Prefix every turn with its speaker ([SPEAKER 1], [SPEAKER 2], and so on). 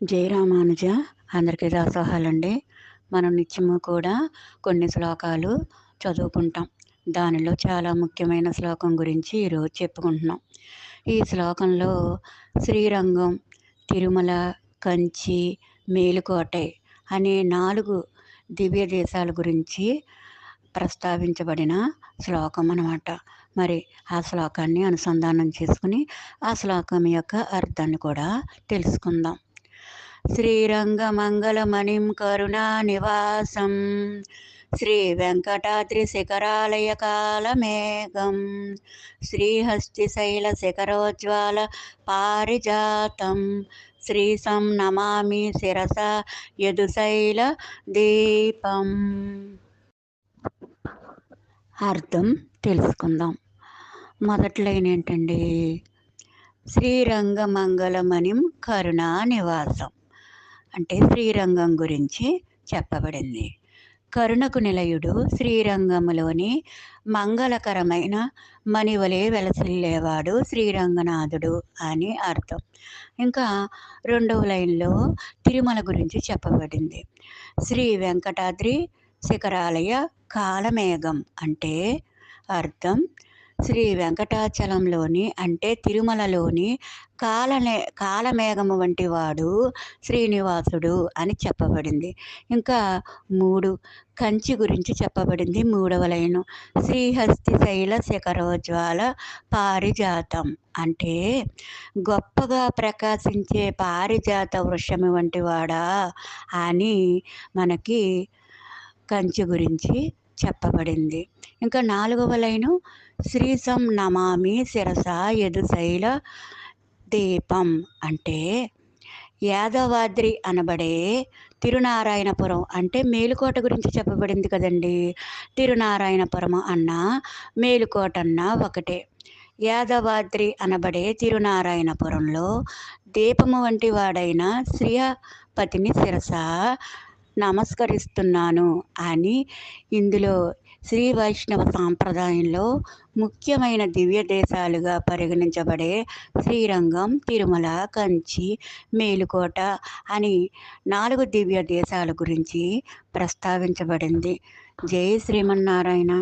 [SPEAKER 1] జై రామానుజ. అందరికీ దాసోహాలండి మనం నిత్యము కూడా కొన్ని శ్లోకాలు చదువుకుంటాం. దానిలో చాలా ముఖ్యమైన శ్లోకం గురించి ఈరోజు చెప్పుకుంటున్నాం. ఈ శ్లోకంలో శ్రీరంగం తిరుమల కంచి మేలుకోటై అనే నాలుగు దివ్య దేశాల గురించి ప్రస్తావించబడిన శ్లోకం అనమాట మరి ఆ శ్లోకాన్ని అనుసంధానం చేసుకుని ఆ శ్లోకం యొక్క అర్థాన్ని కూడా తెలుసుకుందాం. శ్రీరంగమంగళమణిం కరుణా నివాసం శ్రీ వెంకటాద్రి శిఖరాలయ కాలమేఘం శ్రీహస్తిశైల శిఖరోజ్వాల పారిజాతం. శ్రీ సం నమామి శిరస యదుశైల దీపం. అర్థం తెలుసుకుందాం. మొదటి లైన్ ఏంటండి శ్రీరంగమంగళమణిం కరుణా నివాసం అంటే శ్రీరంగం గురించి చెప్పబడింది. కరుణకు నిలయుడు శ్రీరంగములోని మంగళకరమైన మణివలే వెలసిల్లేవాడు శ్రీరంగనాథుడు అని అర్థం. ఇంకా రెండవ లైన్లో తిరుమల గురించి చెప్పబడింది. శ్రీ వెంకటాద్రి శిఖరాలయ కాలమేఘం అంటే అర్థం శ్రీ వెంకటాచలంలోని అంటే తిరుమలలోని కాలనే కాలమేఘము వంటి వాడు శ్రీనివాసుడు అని చెప్పబడింది. ఇంకా మూడు కంచి గురించి చెప్పబడింది. మూడవ లైను. శ్రీహస్తి శైల శిఖరోజ్వాల పారిజాతం అంటే గొప్పగా ప్రకాశించే పారిజాత వృక్షము వంటి వాడా అని మనకి కంచి గురించి చెప్పబడింది. ఇంకా నాలుగవ లైను శ్రీసం నమామి శిరస యదుశైల దీపం. అంటే యాదవాద్రి అనబడే తిరునారాయణపురం. అంటే మేలుకోట గురించి చెప్పబడింది కదండి. తిరునారాయణపురం అన్న మేలుకోట అన్న ఒకటే. యాదవాద్రి అనబడే తిరునారాయణపురంలో దీపము వంటి వాడైన శ్రీయపతిని శిరస నమస్కరిస్తున్నాను అని ఇందులో శ్రీ వైష్ణవ సాంప్రదాయంలో ముఖ్యమైన దివ్య దేశాలుగా పరిగణించబడే శ్రీరంగం తిరుమల కంచి మేలుకోట అని నాలుగు దివ్య దేశాల గురించి ప్రస్తావించబడింది. జై శ్రీమన్నారాయణ.